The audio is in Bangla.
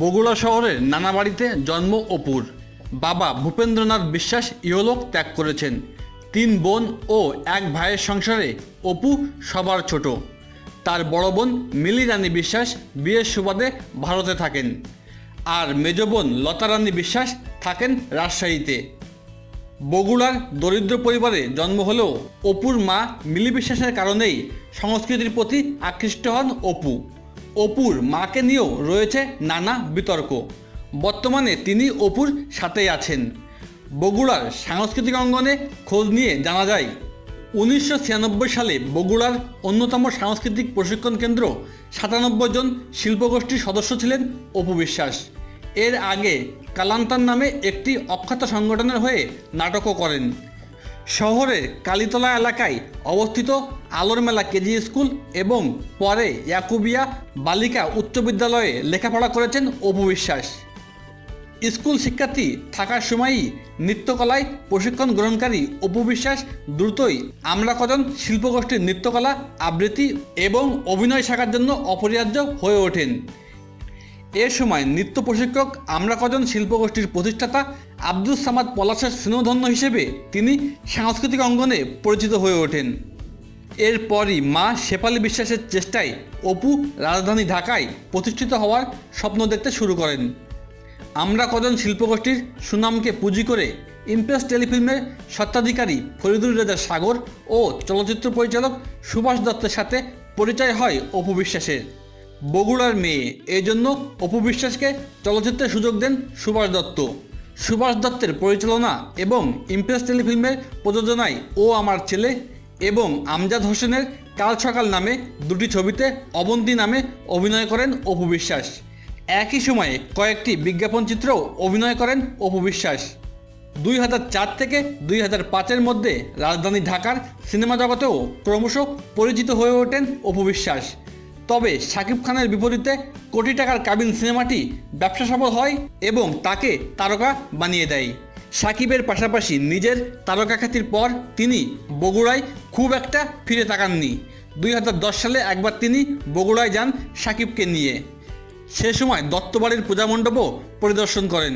বগুড়া শহরের নানা বাড়িতে জন্ম অপুর বাবা ভূপেন্দ্রনাথ বিশ্বাস ইহলোক ত্যাগ করেছেন। তিন বোন ও এক ভাইয়ের সংসারে অপু সবার ছোট। তার বড় বোন মিলি রানী বিশ্বাস বিয়ের সুবাদে ভারতে থাকেন। আর মেজ বোন লতা রানী বিশ্বাস থাকেন রাজশাহীতে। বগুড়ার দরিদ্র পরিবারে জন্ম হলেও অপুর মা মিলি বিশ্বাসের কারণেই সংস্কৃতির প্রতি আকৃষ্ট হন অপু। অপুর মাকে নিয়েও রয়েছে নানা বিতর্ক। বর্তমানে তিনি অপুর সাথেই আছেন। বগুড়ার সাংস্কৃতিক অঙ্গনে খোঁজ নিয়ে জানা যায়, উনিশশো ছিয়ানব্বই সালে বগুড়ার অন্যতম সাংস্কৃতিক প্রশিক্ষণ কেন্দ্র সাতানব্বই জন শিল্পগোষ্ঠীর সদস্য ছিলেন অপু বিশ্বাস। এর আগে কালান্তান নামে একটি অখ্যাত সংগঠনের হয়ে নাটকও করেন। শহরের কালীতলা এলাকায় অবস্থিত আলোর মেলা কেজি স্কুল এবং পরে ইয়াকুবিয়া বালিকা উচ্চ বিদ্যালয়ে লেখাপড়া করেছেন অপু বিশ্বাস। স্কুল শিক্ষার্থী থাকার সময়ই নৃত্যকলায় প্রশিক্ষণ গ্রহণকারী অপু বিশ্বাস দ্রুতই আমরা কজন শিল্পগোষ্ঠীর নৃত্যকলা, আবৃত্তি এবং অভিনয় শেখার জন্য অপরিহার্য হয়ে ওঠেন। এ সময় নৃত্য প্রশিক্ষক, আমরা কজন শিল্পগোষ্ঠীর প্রতিষ্ঠাতা আব্দুল সামাদ পলাশের স্নেহধন্য হিসেবে তিনি সাংস্কৃতিক অঙ্গনে পরিচিত হয়ে ওঠেন। এরপরই মা শেফালি বিশ্বাসের চেষ্টায় অপু রাজধানী ঢাকায় প্রতিষ্ঠিত হওয়ার স্বপ্ন দেখতে শুরু করেন। আমরা কজন শিল্পগোষ্ঠীর সুনামকে পুঁজি করে ইমপ্রেস টেলিফিল্মের স্বত্বাধিকারী ফরিদুল রেজা সাগর ও চলচ্চিত্র পরিচালক সুভাষ দত্তের সাথে পরিচয় হয় অপু বিশ্বাসের। বগুড়ার মেয়ে। এজন্য অপু বিশ্বাসকে চলচ্চিত্রে সুযোগ দেন সুভাষ দত্ত। সুভাষ দত্তের পরিচালনা এবং ইমপ্রেস টেলিফিল্মের প্রযোজনায় ও আমার ছেলে এবং আমজাদ হোসেনের কাল সকাল নামে দুটি ছবিতে অবন্তী নামে অভিনয় করেন অপু বিশ্বাস একই সময়ে কয়েকটি বিজ্ঞাপন চিত্রেও অভিনয় করেন অপু বিশ্বাস দুই হাজার চার থেকে দুই হাজার পাঁচের মধ্যে রাজধানী ঢাকার সিনেমা জগতেও ক্রমশ পরিচিত হয়ে ওঠেন অপু বিশ্বাস তবে শাকিব খানের বিপরীতে কোটি টাকার কাবিন সিনেমাটি ব্যবসা সফল হয় এবং তাকে তারকা বানিয়ে দেয়। সাকিবের পাশাপাশি নিজের তারকা খ্যাতির পর তিনি বগুড়ায় খুব একটা ফিরে তাকাননি। দুই হাজার দশ সালে একবার তিনি বগুড়ায় যান সাকিবকে নিয়ে। সে সময় দত্তবাড়ির পূজা মণ্ডপও পরিদর্শন করেন।